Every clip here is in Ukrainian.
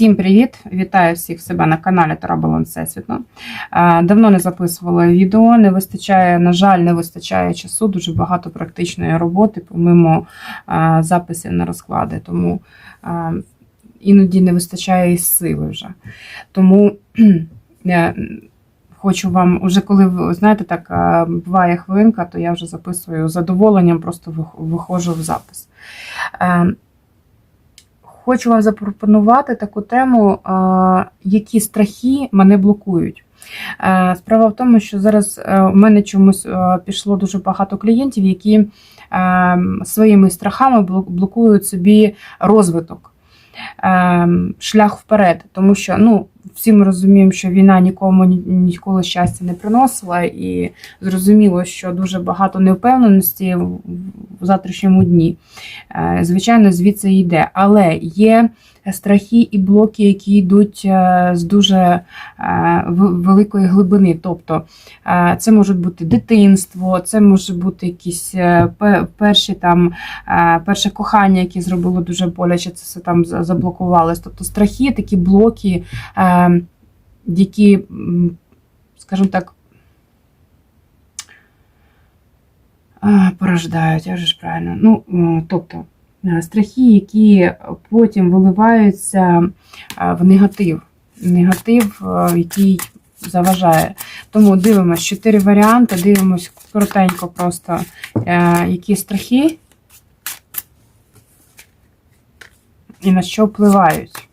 Всім привіт! Вітаю всіх себе на каналі Тарабалон Всесвітло. Е, Давно не записувала відео, не вистачає, на жаль, не вистачає часу, дуже багато практичної роботи, помимо записів на розклади. Тому іноді не вистачає і сили вже. Тому хочу вам, уже коли знаєте, так буває хвилинка, то я вже записую задоволенням, просто виходжу в запис. Хочу вам запропонувати таку тему, е, які страхи мене блокують. Е, Справа в тому, що зараз е, у мене чомусь пішло дуже багато клієнтів, які своїми страхами блок- блокують собі розвиток, шлях вперед. Тому що ну, всі ми розуміємо, що війна нікому ніколи щастя не приносила, і зрозуміло, що дуже багато невпевненості в завтрашньому дні. Е, Звичайно, звідси йде. Але є страхи і блоки, які йдуть е, з дуже е, великої глибини. Тобто це може бути дитинство, це може бути якісь перші там перше кохання, яке зробило дуже боляче, це все там заблокувалось. Тобто страхи, такі блоки, які, м, скажімо так, порождають, я вже ж правильно. Ну, тобто, е, страхи, які потім виливаються е, в негатив. Негатив, е, який заважає. Тому дивимось чотири варіанти, дивимось коротенько просто, які страхи і на що впливають.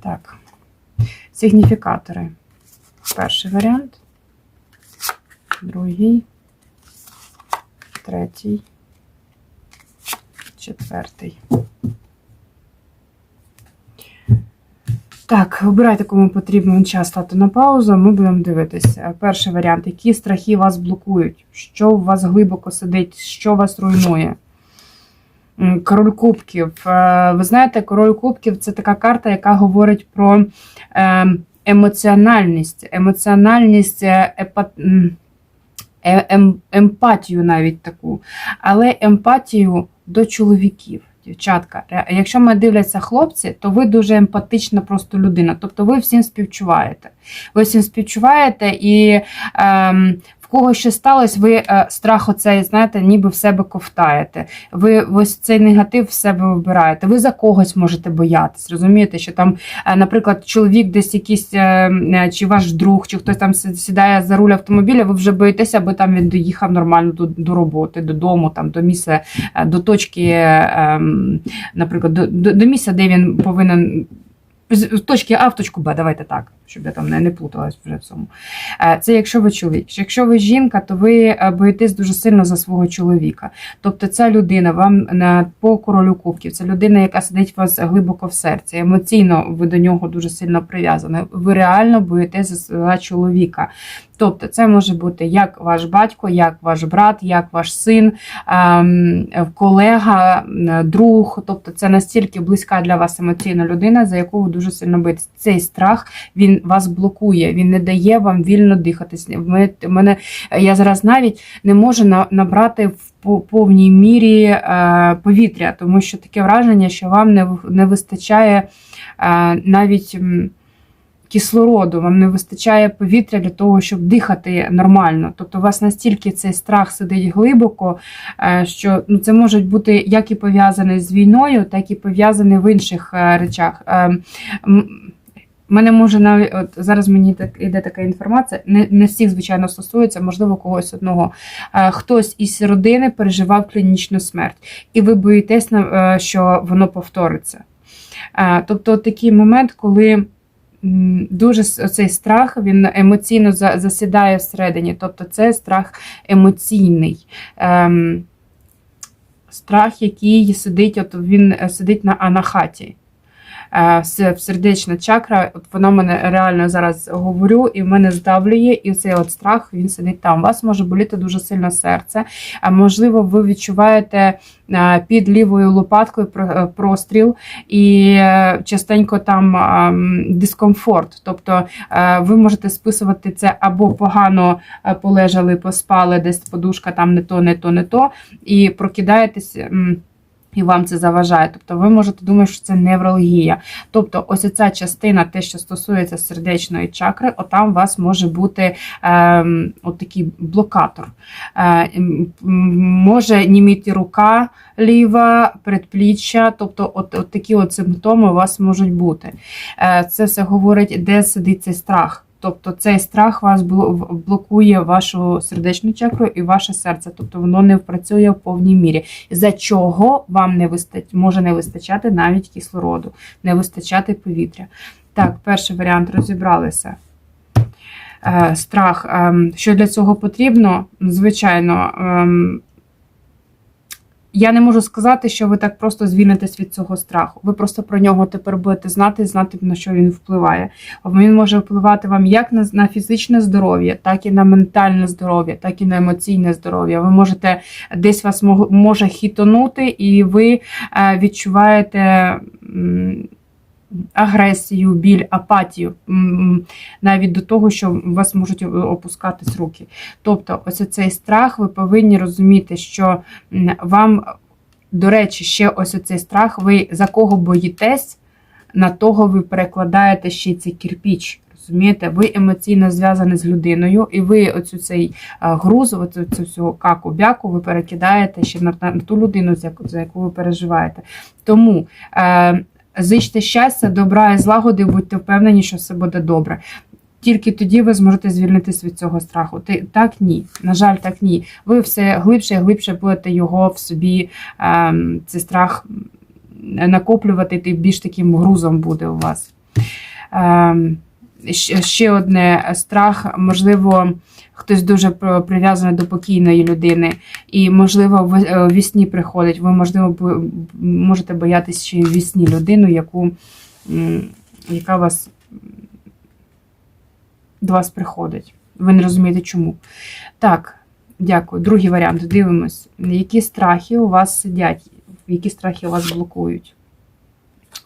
Так. Сигніфікатори. Перший варіант, другий, третій, четвертий. Так, обирайте, кому потрібно час стати на паузу. Ми будемо дивитися. Перший варіант: які страхи вас блокують, що у вас глибоко сидить, що вас руйнує. Король кубків. Е, Ви знаєте, король кубків це така карта, яка говорить про е, емоціональність, емоціональність, е, епат- ем- емпатію навіть таку, але емпатію до чоловіків. Дівчатка, якщо мене дивляться хлопці, то ви дуже емпатична просто людина. Тобто ви всім співчуваєте. Ви всім співчуваєте, і ем, кого що сталося, ви е, страх оцей, знаєте, ніби в себе ковтаєте. Ви ось цей негатив в себе вибираєте. Ви за когось можете боятись. Розумієте, що там, е, наприклад, чоловік десь якийсь, е, чи ваш друг, чи хтось там сідає за руль автомобіля, ви вже боїтеся, аби там він доїхав нормально до, до роботи, додому, там до місця, до точки, ем, наприклад, до, до, місця, де він повинен. З точки А в точку Б, давайте так, щоб я там не, не плуталась вже в цьому. Е, Це якщо ви чоловік. Якщо ви жінка, то ви е, боїтесь дуже сильно за свого чоловіка. Тобто ця людина вам по королю кубків, це людина, яка сидить у вас глибоко в серці. Емоційно ви до нього дуже сильно прив'язані. Ви реально боїтесь за чоловіка. Тобто, це може бути як ваш батько, як ваш брат, як ваш син, ем, колега, друг. Тобто, це настільки близька для вас емоційна людина, за яку ви дуже сильно боїтесь. Цей страх він вас блокує, він не дає вам вільно дихатись. Мене я зараз навіть не можу на- набрати в повній мірі е, повітря, тому що таке враження, що вам не, не вистачає е, навіть. Кислороду, вам не вистачає повітря для того, щоб дихати нормально. Тобто у вас настільки цей страх сидить глибоко, е, що ну, це може бути як і пов'язаний з війною, так і пов'язаний в інших речах. Мене може навіть от зараз мені так іде така інформація. Не, не всіх, звичайно, стосується, можливо, когось одного. Е, Хтось із родини переживав клінічну смерть, і ви боїтесь, на- е, що воно повториться. Е, Тобто, такий момент, коли дуже цей страх він емоційно засідає всередині. Тобто, це страх емоційний. Ем, Страх, який сидить, от він сидить на анахаті. Е, сердечна чакра, от вона мене реально зараз говорю, і мене здавлює, і цей от страх він сидить там. У вас може боліти дуже сильно серце. Можливо, ви відчуваєте е, під лівою лопаткою е, простріл і частенько там дискомфорт. Тобто ви можете списувати це або погано полежали, поспали, десь подушка там не то, не то, не то, і прокидаєтесь. І вам це заважає. Тобто ви можете думати, що це невралгія. Тобто, ось ця частина, те, що стосується сердечної чакри, отам у вас може бути ем, от такий блокатор. Е, може німіти рука ліва, предпліччя, тобто от, от такі от симптоми у вас можуть бути. Е, Це все говорить, де сидить цей страх. Тобто цей страх вас блокує вашу сердечну чакру і ваше серце, тобто воно не працює в повній мірі. За чого вам не вистач... може не вистачати навіть кислороду, не вистачати повітря. Так, перший варіант розібралися. Е, Страх. Ем, Що для цього потрібно? Звичайно, ем, я не можу сказати, що ви так просто звільнитесь від цього страху. Ви просто про нього тепер будете знати, знати, на що він впливає. Він може впливати вам як на, на фізичне здоров'я, так і на ментальне здоров'я, так і на емоційне здоров'я. Ви можете десь вас може хітонути, і ви е, відчуваєте. Агресію, біль, апатію, навіть до того, що у вас можуть опускатись руки. Тобто, ось цей страх, ви повинні розуміти, що вам, до речі, ще ось цей страх, ви за кого боїтесь, на того ви перекладаєте ще цей кирпіч. Розумієте, ви емоційно зв'язані з людиною, і ви оцю цей груз, оцю цю всю каку-бяку, ви перекидаєте ще на, на ту людину, за яку ви переживаєте. Тому е, зичте щастя, добра і злагоди, будьте впевнені, що все буде добре. Тільки тоді ви зможете звільнитися від цього страху. Ти так ні. На жаль, так ні. Ви все глибше і глибше будете його в собі, ем, цей страх накоплювати, і більш таким грузом буде у вас. Ем, ще одне страх, можливо, хтось дуже прив'язаний до покійної людини, і, можливо, е, в вісні приходить. Ви, можливо, можете боятися ще й в вісні людину, яку, яка вас до вас приходить. Ви не розумієте чому. Так, дякую. Другий варіант. Дивимось, які страхи у вас сидять, які страхи у вас блокують.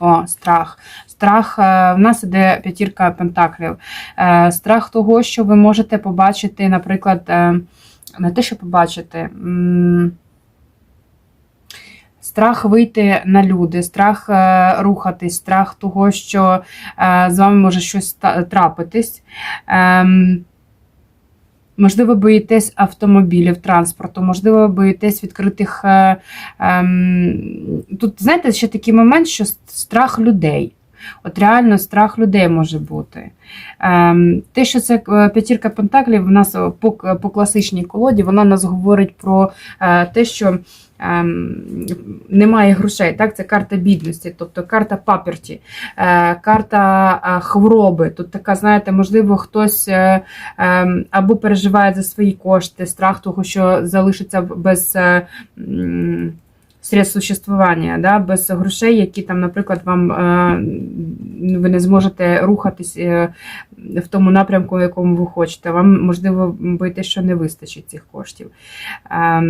О, страх. Страх, е, в нас іде п'ятірка пентаклів. Е, Страх того, що ви можете побачити, наприклад, е, не те, що побачити. Страх вийти на люди, страх рухатись, страх того, що з вами може щось трапитись. Можливо, боїтесь автомобілів, транспорту, можливо, боїтесь відкритих. е, ем, Тут, знаєте, ще такий момент, що страх людей. От реально страх людей може бути. Ем, те, що це е, п'ятірка пентаклів, в нас по, по класичній колоді, вона нас говорить про е, те, що ем, немає грошей. Так, це карта бідності, тобто карта паперті, е, карта хвороби. Тут така, знаєте, можливо, хтось ем, або переживає за свої кошти, страх того, що залишиться без. Средств существування, да, без грошей, які там, наприклад, вам е, ви не зможете рухатись е, в тому напрямку, в якому ви хочете. Вам, можливо, боїтесь, що не вистачить цих коштів. Е,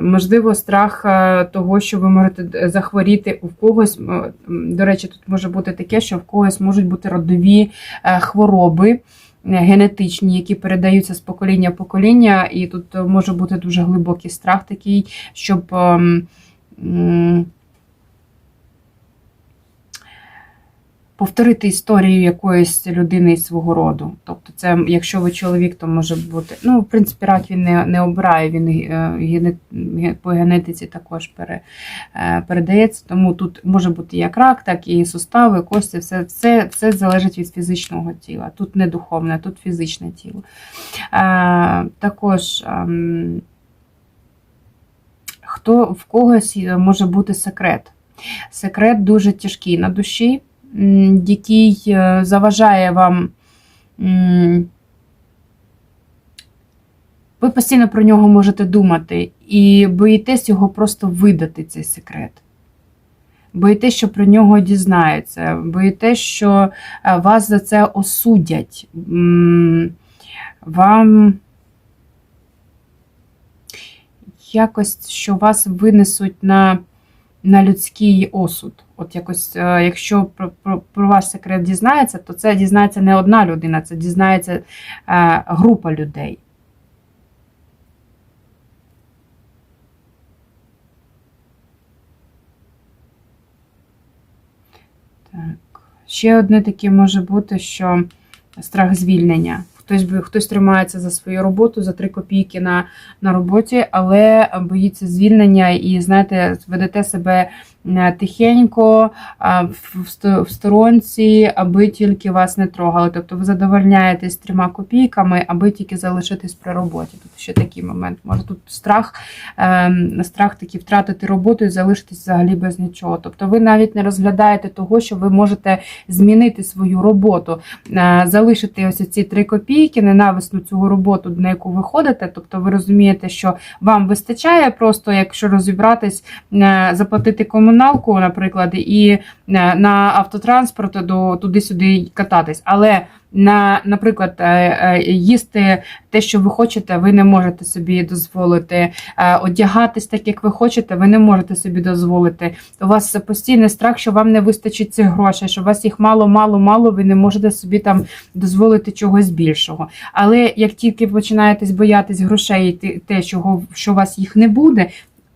можливо, страх того, що ви можете захворіти у когось. До речі, тут може бути таке, що в когось можуть бути родові хвороби. Генетичні, які передаються з покоління в покоління, і тут може бути дуже глибокий страх такий, щоб ем, повторити історію якоїсь людини із свого роду. Тобто, це, якщо ви чоловік, то може бути. Ну, в принципі, рак він не, не обирає, він е, гене- по генетиці також пере, е, передається. Тому тут може бути як рак, так і сустави, кості, все, все, все залежить від фізичного тіла. Тут не духовне, тут фізичне тіло. Е, також. Хто в когось е, може бути секрет. Секрет дуже тяжкий на душі, який е, заважає вам. Ви постійно про нього можете думати і боїтесь його просто видати, цей секрет. боїтесь, що про нього дізнаються, боїтесь, що е, вас за це осудять. Вам якось, що вас винесуть на, на людський осуд. От якось, е, якщо про, про, про ваш секрет дізнається, то це дізнається не одна людина, це дізнається е, група людей. Так. Ще одне таке може бути, що страх звільнення. Хтось хтось тримається за свою роботу за три копійки на, на роботі, але боїться звільнення і, знаєте, ведете себе тихенько в, в сто- в сторонці, аби тільки вас не трогали. Тобто ви задовольняєтесь трьома копійками, аби тільки залишитись при роботі. Тобто ще такий момент. Може тут страх, ем, страх такий втратити роботу і залишитись взагалі без нічого. Тобто ви навіть не розглядаєте того, що ви можете змінити свою роботу, е, залишити ось ці три копійки, ненависну цю роботу, на яку ви ходите. Тобто ви розумієте, що вам вистачає просто, якщо розібратись, е, заплатити комуналку, наприклад, і е, на автотранспорт до туди-сюди кататись. Але на, наприклад, е, е, їсти те, що ви хочете, ви не можете собі дозволити. Одягатись так, як ви хочете, ви не можете собі дозволити. У вас постійний страх, що вам не вистачить цих грошей, що у вас їх мало, мало, мало, ви не можете собі там дозволити чогось більшого. Але як тільки починаєтесь боятись грошей, те, чого що у вас їх не буде,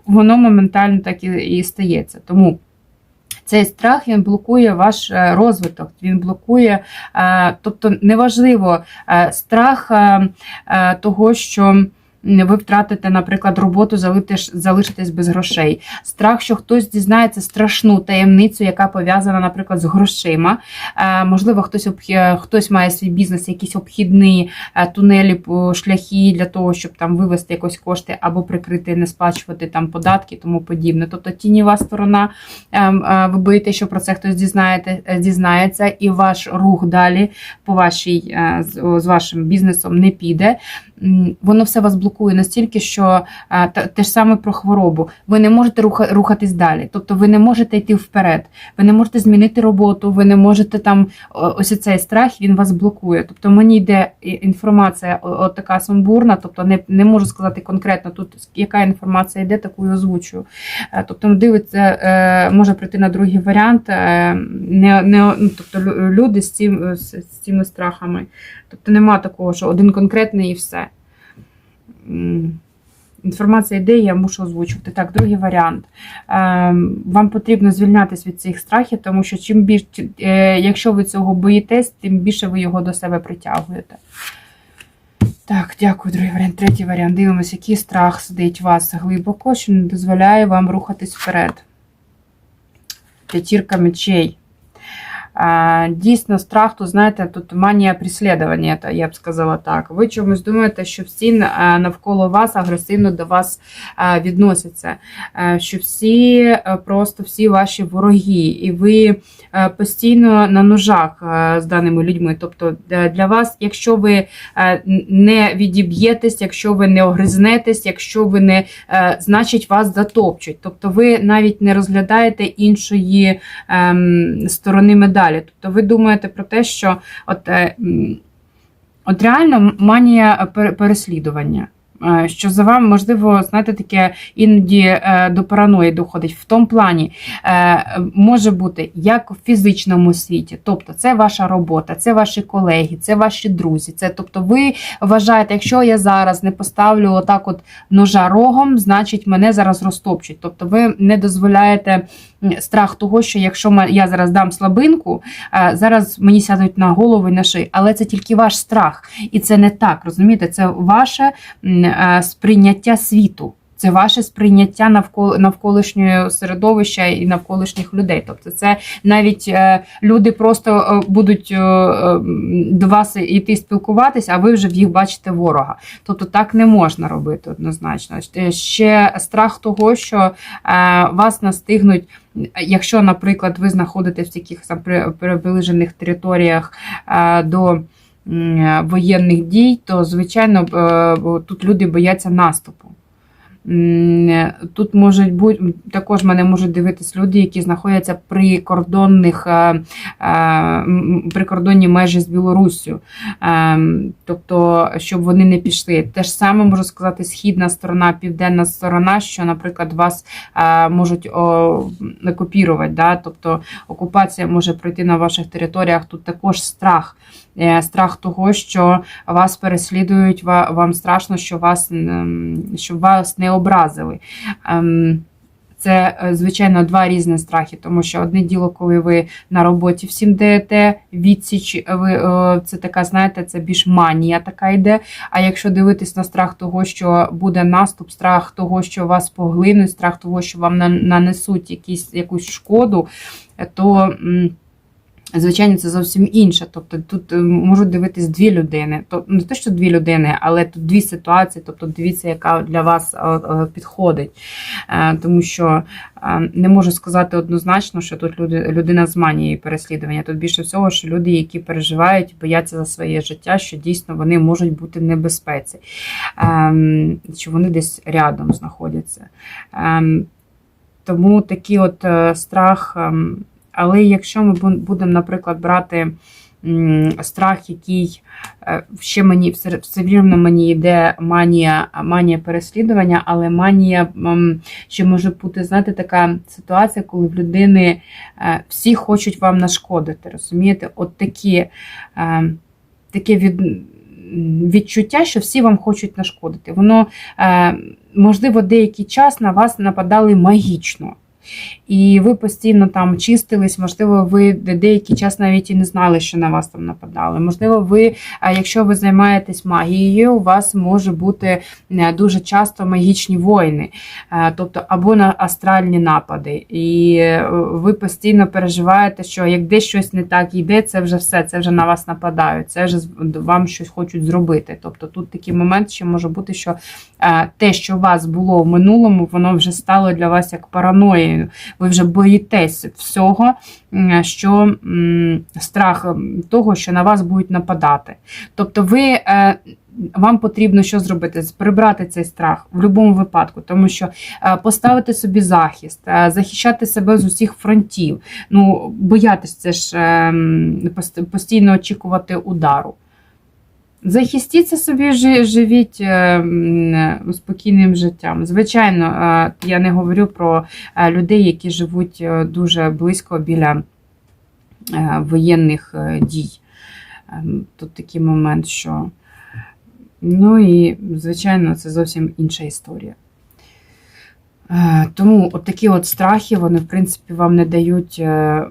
воно моментально так і, і стається. Тому. Цей страх він блокує ваш е, розвиток, він блокує, е, тобто неважливо е, страх того, що ви втратите, наприклад, роботу, залишитесь без грошей. Страх, що хтось дізнається страшну таємницю, яка пов'язана, наприклад, з грошима. Е, Можливо, хтось хтось має свій бізнес, якісь обхідні е, тунелі, шляхи для того, щоб там вивести якось кошти або прикрити, не сплачувати там податки, тому подібне. Тобто тіньова сторона, ем, е, ви боїтеся, що про це хтось дізнаєте, дізнається, і ваш рух далі по вашій з, вашим бізнесом не піде. Воно все вас блокує настільки, що е, те ж саме про хворобу. Ви не можете руха- рухатись далі. Тобто ви не можете йти вперед, ви не можете змінити роботу, ви не можете там ось цей страх, він вас блокує. Тобто мені йде інформація от така сумбурна, тобто не, не можу сказати конкретно тут, яка інформація йде, таку і озвучую. Е, Тобто дивиться, е, може прийти на другий варіант, не, не, ну, тобто люди з, цим, з цими страхами. Тобто нема такого, що один конкретний і все. Інформація йде, я мушу озвучувати. Так, другий варіант. Ем, Вам потрібно звільнятися від цих страхів, тому що чим більше, якщо ви цього боїтесь, тим більше ви його до себе притягуєте. Так, дякую, другий варіант. Третій варіант. Дивимося, який страх сидить у вас глибоко, що не дозволяє вам рухатись вперед. П'ятірка мечей. Дійсно, страх, то знаєте, тут манія преслідування, я б сказала так. Ви чомусь думаєте, що всі навколо вас агресивно до вас відносяться, що всі просто всі ваші вороги, і ви постійно на ножах з даними людьми. Тобто для для вас, якщо ви не відіб'єтесь, якщо ви не огризнетесь, якщо ви не значить вас затопчуть. Тобто ви навіть не розглядаєте іншої ем, сторони медалі. Тобто ви думаєте про те, що от, е, от реально манія переслідування. Е, Що за вами, можливо, знаєте, таке іноді е, до параної доходить. В тому плані може бути як в фізичному світі, тобто це ваша робота, це ваші колеги, це ваші друзі. Це тобто, ви вважаєте, якщо я зараз не поставлю отак, от ножа рогом, значить мене зараз розтопчуть. Тобто, ви не дозволяєте страх того, що якщо я зараз дам слабинку, е, зараз мені сядуть на голову і на шию. Але це тільки ваш страх, і це не так. Розумієте, це ваше е, сприйняття світу. Це ваше сприйняття навколо навколишнього середовища і навколишніх людей. Тобто, це навіть е, люди просто е, будуть е, е, до вас йти спілкуватися, а ви вже в їх бачите ворога. Тобто так не можна робити однозначно. Ще страх того, що е, вас настигнуть. Якщо, наприклад, ви знаходитесь в таких приближених територіях е, до воєнних дій, то звичайно е, тут люди бояться наступу. Тут можуть бути також мене можуть дивитись люди, які знаходяться при кордонних е, е, прикордонні межі з Білоруссю. Е, Тобто, щоб вони не пішли. Те ж саме можу сказати, східна сторона, південна сторона, що, наприклад, вас можуть окупірувати. Да? Тобто окупація може пройти на ваших територіях. Тут також страх. Е, Страх того, що вас переслідують, вам страшно, що вас, щоб вас не образили. Ем, Це, е, звичайно, два різні страхи, тому що одне діло, коли ви на роботі всім даєте відсіч, ви, е, це така, знаєте, це більш манія така йде. А якщо дивитись на страх того, що буде наступ, страх того, що вас поглинуть, страх того, що вам нанесуть якісь, якусь шкоду, то. Звичайно, це зовсім інше. Тобто тут е, можуть дивитись дві людини. Тобто не те, що дві людини, але тут дві ситуації. Тобто дивіться, яка для вас е, е, підходить. Тому що не можу сказати однозначно, що тут люди, людина з манією переслідування. Тут більше всього, що люди, які переживають, бояться за своє життя, що дійсно вони можуть бути в небезпеці, Ем, що вони десь рядом знаходяться. Ем, Тому такий от страх. Але якщо ми будемо, наприклад, брати страх, який е, ще мені все, рівно мені йде манія, манія переслідування, але манія ще може бути, знаєте, така ситуація, коли в людини е, всі хочуть вам нашкодити. Розумієте? От такі, е, таке від, відчуття, що всі вам хочуть нашкодити. Воно, можливо, деякий час на вас нападали магічно. І ви постійно там чистились, можливо, ви деякий час навіть і не знали, що на вас там нападали. Можливо, ви, якщо ви займаєтесь магією, у вас може бути е, дуже часто магічні воїни, Е, тобто або на астральні напади. І е, ви постійно переживаєте, що як десь щось не так йде, це вже все, це вже на вас нападають, це вже вам щось хочуть зробити. Тобто тут такий момент ще може бути, що те, що у вас було в минулому, воно вже стало для вас як параноєю. Ви вже боїтесь всього, що страх того, що на вас будуть нападати. Тобто, ви. е, Вам потрібно що зробити? Прибрати цей страх в будь-якому випадку, тому що е, поставити собі захист, е, захищати себе з усіх фронтів. Ну, боятись це ж постійно очікувати удару. Захистіться собі, живіть е, спокійним життям. Звичайно, е, я не говорю про е, людей, які живуть е, дуже близько біля е, воєнних е, дій. Ем, Тут такий момент, що. Ну і, звичайно, це зовсім інша історія. Е, Тому от такі от страхи, вони, в принципі, вам не дають е,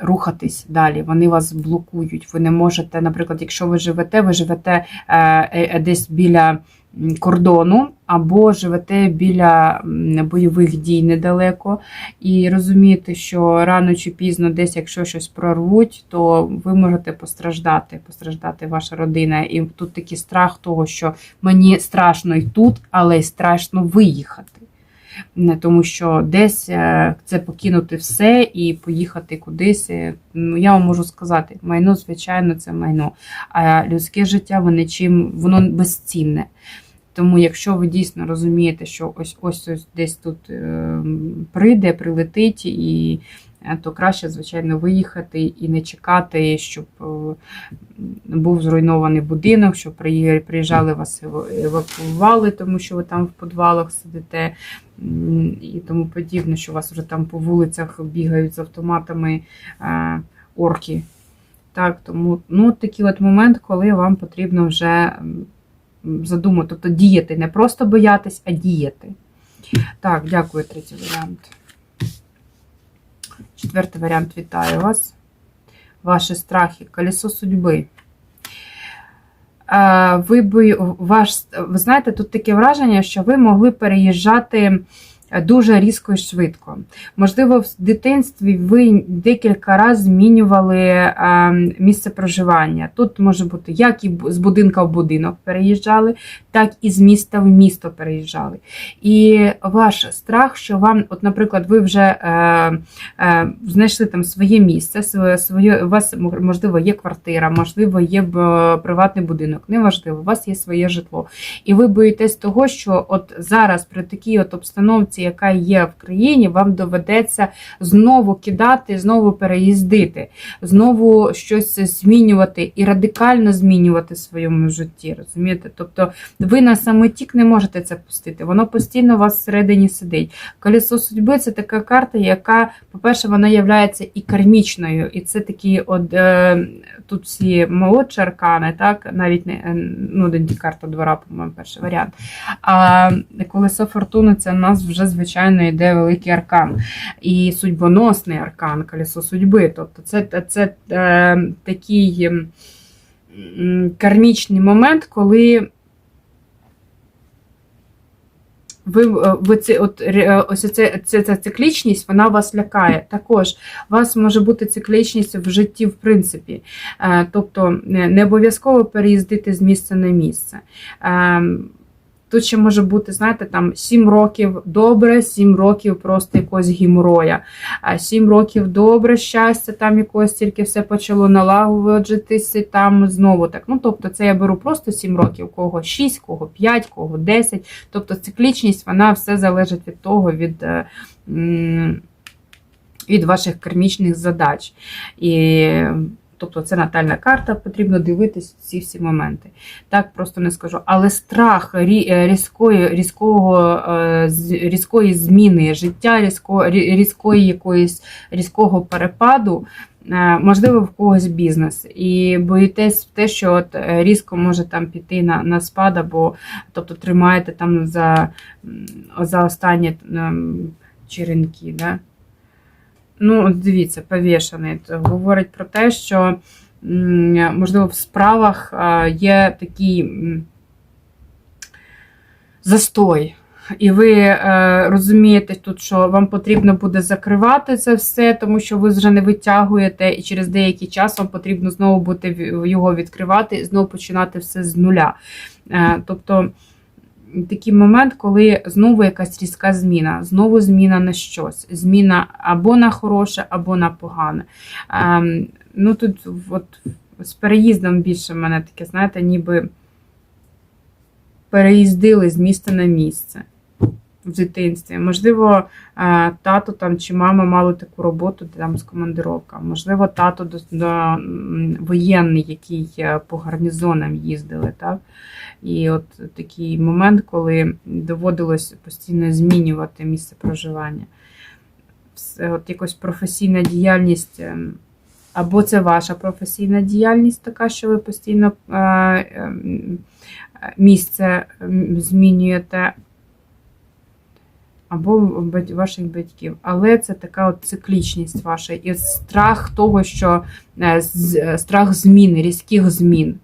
рухатись далі. Вони вас блокують. Ви не можете, наприклад, якщо ви живете, ви живете е, е, десь біля кордону, або живете біля бойових дій недалеко, і розумієте, що рано чи пізно, десь, якщо щось прорвуть, то ви можете постраждати, постраждати ваша родина. І тут такий страх того, що мені страшно і тут, але й страшно виїхати. Тому що десь е, це покинути все і поїхати кудись. е, Ну, я вам можу сказати, майно, звичайно, це майно. А людське життя воно чим воно безцінне. Тому, якщо ви дійсно розумієте, що ось ось ось десь тут е, прийде, прилетить, і то краще, звичайно, виїхати і не чекати, щоб е, був зруйнований будинок, щоб приїжджали вас ева- евакуювали, тому що ви там в підвалах сидите і тому подібне, що вас вже там по вулицях бігають з автоматами е, орки. Так, тому ну, такий от момент, коли вам потрібно вже задумати, тобто діяти, не просто боятись, а діяти. Так, дякую, третій варіант. Четвертий варіант вітаю вас. Ваші страхи, колесо судьби. Е, Ви, ваш, ви знаєте, тут таке враження, що ви могли переїжджати дуже різко і швидко. Можливо, в дитинстві ви декілька разів змінювали е, місце проживання. Тут може бути як і з будинка в будинок переїжджали, так і з міста в місто переїжджали. І ваш страх, що вам, от, наприклад, ви вже е, е, знайшли там своє місце, своє, своє, у вас можливо є квартира, можливо, є б, приватний будинок, неважливо, у вас є своє житло. І ви боїтесь того, що от зараз при такій от обстановці, яка є в країні, вам доведеться знову кидати, знову переїздити, знову щось змінювати і радикально змінювати в своєму житті. Розумієте? Тобто ви на самотік не можете це пустити. Воно постійно у вас всередині сидить. Колесо судьби це така карта, яка, по-перше, вона є і кармічною, і це такі, от е, тут всі молодші аркани, так навіть не е, ну, карта двора, по-моєму, перший варіант. А колесо фортуни це в нас вже звичайно йде великий аркан і судьбоносний аркан, колесо судьби. Тобто, це, це е, такий кармічний момент, коли. Ви, е, ви це, от, ось це, це, ця циклічність, вона вас лякає. Також у вас може бути циклічність в житті, в принципі. Е, Тобто не не обов'язково переїздити з місця на місце. Тут ще може бути, знаєте, там 7 років добре, 7 років просто якогось гімроя, а 7 років добре, щастя, там якось тільки все почало налагоджуватися, там знову так. Ну, тобто, це я беру просто 7 років, кого 6, кого 5, кого 10. Тобто циклічність, вона все залежить від того, від, е, від ваших кармічних задач. І Тобто це натальна карта, потрібно дивитись ці всі моменти. Так просто не скажу. Але страх е, різкої, різкого, е, різкої зміни життя, різко, різкої якоїсь різкого перепаду, е, можливо, в когось бізнес. І боїтесь те, що от різко може там піти на, на спад, або тобто тримаєте там за, за останні черенки. Да? Ну, от дивіться, повішаний. Це Говорить про те, що, можливо, в справах є такий застой. І ви е, розумієте тут, що вам потрібно буде закривати це все, тому що ви вже не витягуєте, і через деякий час вам потрібно знову буде його відкривати і знову починати все з нуля. Е, тобто такий момент, коли знову якась різка зміна, знову зміна на щось. Зміна або на хороше, або на погане. Ем, ну тут от, з переїздом більше в мене таке, знаєте, ніби переїздили з міста на місце в дитинстві. Можливо, е, тато там чи мама мали таку роботу, там з командировка. Можливо, тато до, до воєнний, який е, по гарнізонам їздили. Так? І от такий момент, коли доводилось постійно змінювати місце проживання. От якось професійна діяльність, ем, або це ваша професійна діяльність, така, що ви постійно е, ем, місце змінюєте, або ваших батьків. Але це така от циклічність ваша і страх того, що е, е, страх змін, різких змін.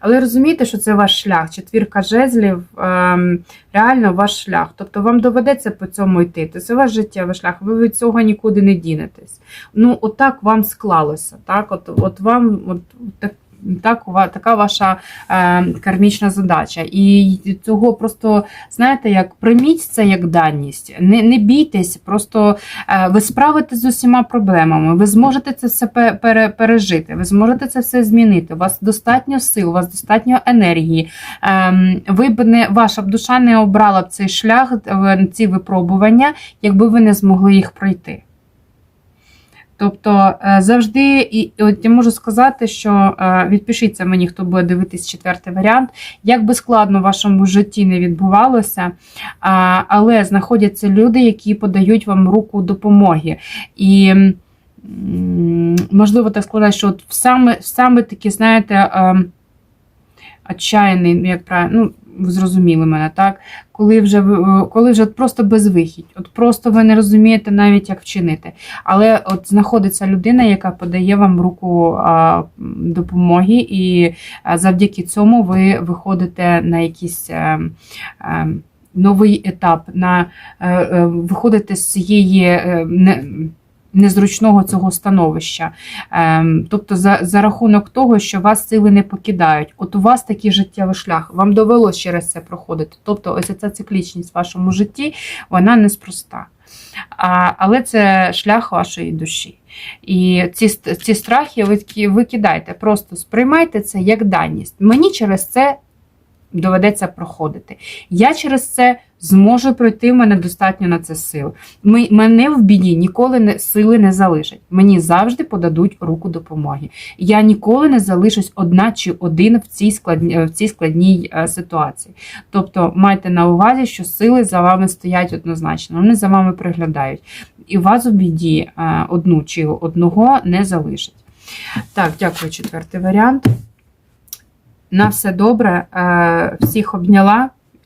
Але розумієте, що це ваш шлях. Четвірка жезлів ем, реально ваш шлях. Тобто вам доведеться по цьому йти. Це ваш життєвий шлях, ви від цього нікуди не дінетесь. Ну, отак вам склалося. Так? От, от вам от, так, так, така ваша е, кармічна задача. І цього просто, знаєте, як прийміть це як даність. Не, не бійтесь, просто е, ви справитесь з усіма проблемами, ви зможете це все пе- пере, пережити, ви зможете це все змінити. У вас достатньо сил, у вас достатньо енергії. Ем, ви б не ваша б душа не обрала б цей шлях, е, ці випробування, якби ви не змогли їх пройти. Тобто е, завжди, і от я можу сказати, що е, відпишіться мені, хто буде дивитись четвертий варіант, як би складно в вашому житті не відбувалося, але знаходяться люди, які подають вам руку допомоги. І можливо так сказати, що от саме, саме такі, знаєте, е, отчаяний, ну, як правильно, ну, зрозуміли мене, так? Коли вже коли вже просто безвихідь, от просто ви не розумієте навіть, як вчинити. Але от знаходиться людина, яка подає вам руку допомоги, і завдяки цьому ви виходите на якийсь е, е, новий етап, на е, е, виходите з цієї е, незручного цього становища. Ем, Тобто, за, за рахунок того, що вас сили не покидають, от у вас такий життєвий шлях, вам довелося через це проходити. Тобто, ось ця циклічність в вашому житті, вона неспроста. А, але це шлях вашої душі. І ці, ці страхи ви, викидайте, просто сприймайте це як даність. Мені через це доведеться проходити. Я через це зможу пройти, в мене достатньо на це сил. Ми, мене в біді ніколи не, сили не залишать. Мені завжди подадуть руку допомоги. Я ніколи не залишусь одна чи один в цій складній, в цій складній е, ситуації. Тобто майте на увазі, що сили за вами стоять однозначно, вони за вами приглядають. І вас у біді е, одну чи одного не залишать. Так, дякую, четвертий варіант. На все добре. Е, Всіх обняла.